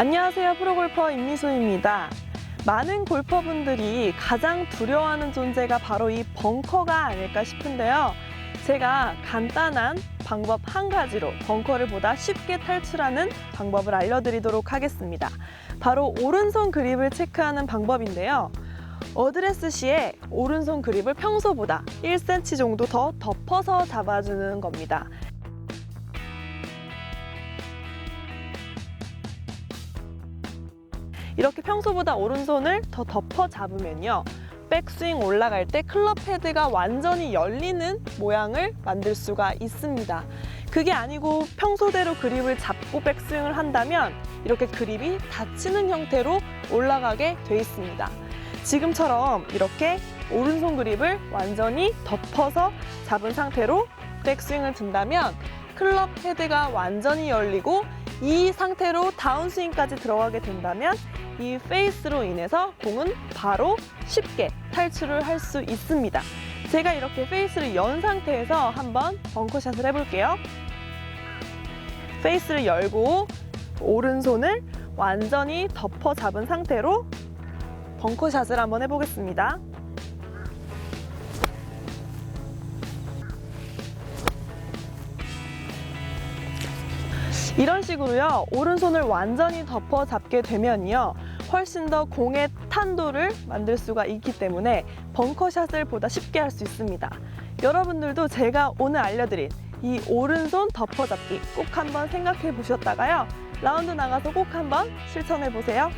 안녕하세요. 프로골퍼 임미소입니다. 많은 골퍼분들이 가장 두려워하는 존재가 바로 이 벙커가 아닐까 싶은데요. 제가 간단한 방법 한 가지로 벙커를 보다 쉽게 탈출하는 방법을 알려드리도록 하겠습니다. 바로 오른손 그립을 체크하는 방법인데요. 어드레스 시에 오른손 그립을 평소보다 1cm 정도 더 덮어서 잡아주는 겁니다. 이렇게 평소보다 오른손을 더 덮어 잡으면요. 백스윙 올라갈 때 클럽 헤드가 완전히 열리는 모양을 만들 수가 있습니다. 그게 아니고 평소대로 그립을 잡고 백스윙을 한다면 이렇게 그립이 닫히는 형태로 올라가게 돼 있습니다. 지금처럼 이렇게 오른손 그립을 완전히 덮어서 잡은 상태로 백스윙을 든다면 클럽 헤드가 완전히 열리고 이 상태로 다운스윙까지 들어가게 된다면 이 페이스로 인해서 공은 바로 쉽게 탈출을 할 수 있습니다. 제가 이렇게 페이스를 연 상태에서 한번 벙커샷을 해볼게요. 페이스를 열고 오른손을 완전히 덮어 잡은 상태로 벙커샷을 한번 해보겠습니다. 이런 식으로요 오른손을 완전히 덮어 잡게 되면요 훨씬 더 공의 탄도를 만들 수가 있기 때문에 벙커샷을 보다 쉽게 할 수 있습니다. 여러분들도 제가 오늘 알려드린 이 오른손 덮어 잡기 꼭 한번 생각해 보셨다가요 라운드 나가서 꼭 한번 실천해 보세요